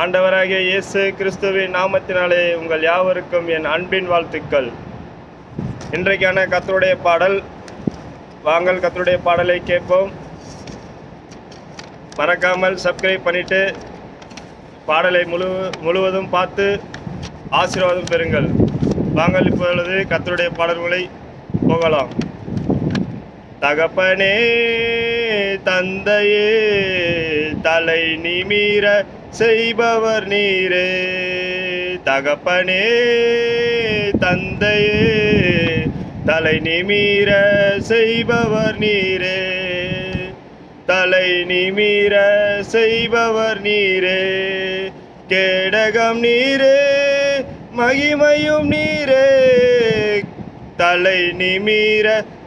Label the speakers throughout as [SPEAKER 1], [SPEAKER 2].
[SPEAKER 1] ஆண்டவராகிய இயேசு கிறிஸ்துவின் நாமத்தினாலே உங்கள் யாவருக்கும் என் அன்பின் வாழ்த்துக்கள். இன்றைக்கான கத்தருடைய பாடல் வாங்கள் கத்தருடைய பாடலை கேட்போம். மறக்காமல் சப்ஸ்கிரைப் பண்ணிட்டு பாடலை முழு முழுவதும் பார்த்து ஆசீர்வாதம் பெறுங்கள். வாங்கள் இப்பொழுது கத்தருடைய பாடல்களை போகலாம். தகப்பனே தந்தையே தலை நிமிர செய்பவர் நீரே. தகப்பனே தந்தையே தலை நிமிர செய்பவர் நீரே. தலை நிமிர செய்பவர் நீரே. கேடகம் நீரே மகிமையும் நீரே. தலை நிமிர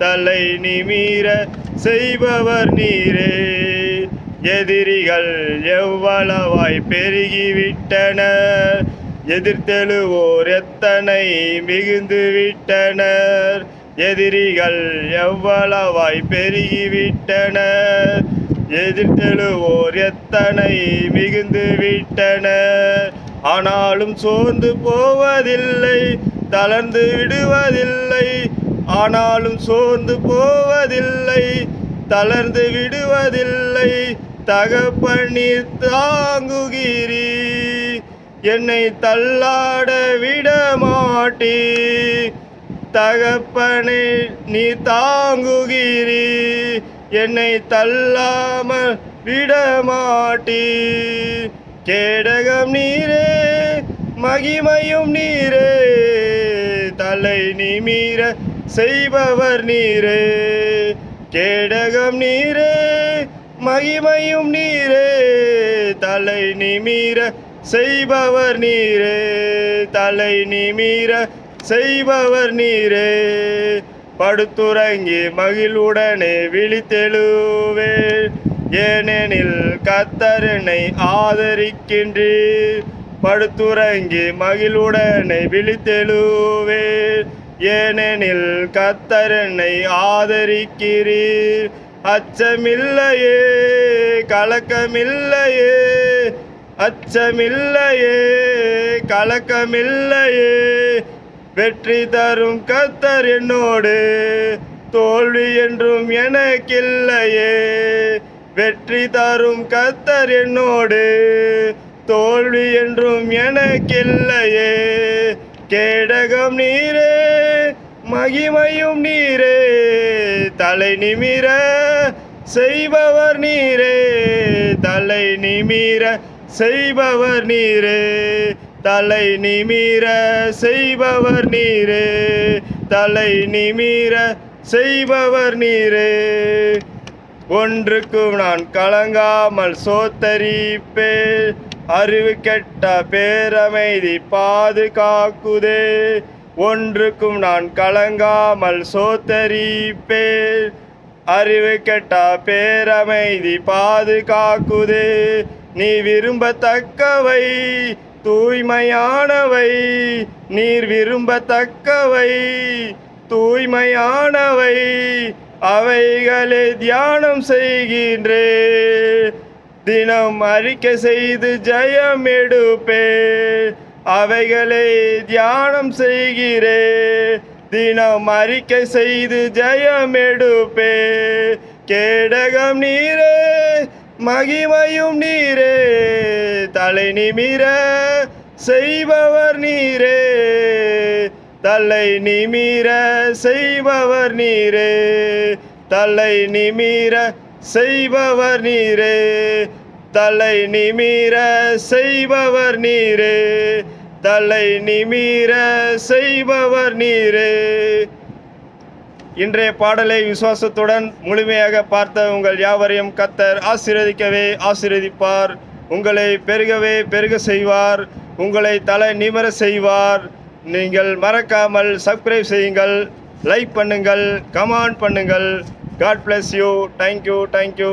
[SPEAKER 1] தலை நிமீர செய்பவர் நீரே. எதிரிகள் எவ்வளவாய் பெருகிவிட்டனர் எதிர்த்தெழுவோர் எத்தனை மிகுந்து விட்டனர் எதிரிகள் எவ்வளவாய் பெருகிவிட்டனர் எதிர்த்தெழுவோர் எத்தனை மிகுந்து விட்டனர் ஆனாலும் சோர்ந்து போவதில்லை தளர்ந்து விடுவதில்லை. ஆனாலும் சோர்ந்து போவதில்லை தளர்ந்து விடுவதில்லை தகப்பண்ணீர் தாங்குகிறீ என்னை தள்ளாட விட மாட்டீ தகப்பனே நீ தாங்குகிறீ என்னை தள்ளாமல் விடமாட்டீ கேடகம் நீரே மகிமையும் நீரே தலை நிமிர செய்பவர் நீரே கேடகம் நீரே மகிமையும் நீரே தலை நிமிர செய்பவர் நீரே தலை நிமிர செய்பவர் நீரே. படுத்துறங்கி மகிழ்வுடனே விழித்தெழுவே ஏனெனில் கத்தரனை ஆதரிக்கின்றீர். படுத்துறங்கி மகிழ்வுடனே விழித்தெழுவே ஏனெனில் கத்தரனை ஆதரிக்கிறீர். அச்சமில்லையே கலக்கமில்லையே அச்சமில்லையே கலக்கமில்லையே. வெற்றி தரும் கத்தர் என்னோடு தோல்வி என்றும் எனக்கில்லையே. வெற்றி தரும் கத்தர் என்னோடு தோல்வி என்றும் எனக்கில்லையே. கேடகம் நீரே மகிமையும் நீரே தலை நிமிர செய்பவர் நீரே தலை நிமிர செய்பவர் நீரே தலை நிமிர செய்பவர் நீரே தலை நிமிர செய்பவர் நீரே. ஒன்றுக்கும் நான் கலங்காமல் சோத்தரிப்பே அறிவு கெட்ட பேரமைதி பாதுகாக்குதே. ஒன்றுக்கும் நான் கலங்காமல் சோத்தரிப்பேன். அறிவு கெட்டா பேரமைதி பாதுகாக்குதே. நீ விரும்பத்தக்கவை தூய்மையானவை. நீர் விரும்பத்தக்கவை தூய்மையானவை. அவைகளை தியானம் செய்கின்றே. தினம் அறிக்கை செய்து ஜெயம் எடுப்பேன் அவைகளை தியானம் செய்கிறே. தினம் அறிக்கை செய்து ஜெயம் எடுப்பே. கேடகம் நீரே மகிமையும் நீரே. தலை நிமிர செய்பவர் நீரே. தலை நிமிர செய்பவர் நீரே. தலை நிமிர செய்பவர் நீரே. தலை நிமிர செய்பவர் நீரே. தலை நிமிர செய்பவர் நீரே. இன்றைய பாடலை விசுவாசத்துடன் முழுமையாக பார்த்த உங்கள் யாவரையும் கத்தர் ஆசீர்வதிக்கவே ஆசீர்வதிப்பார். உங்களை பெருகவே பெருக செய்வார். உங்களை தலை நிமிர செய்வார். நீங்கள் மறக்காமல் சப்ஸ்கிரைப் செய்யுங்கள். லைக் பண்ணுங்கள். கமெண்ட் பண்ணுங்கள். God bless you thank you thank you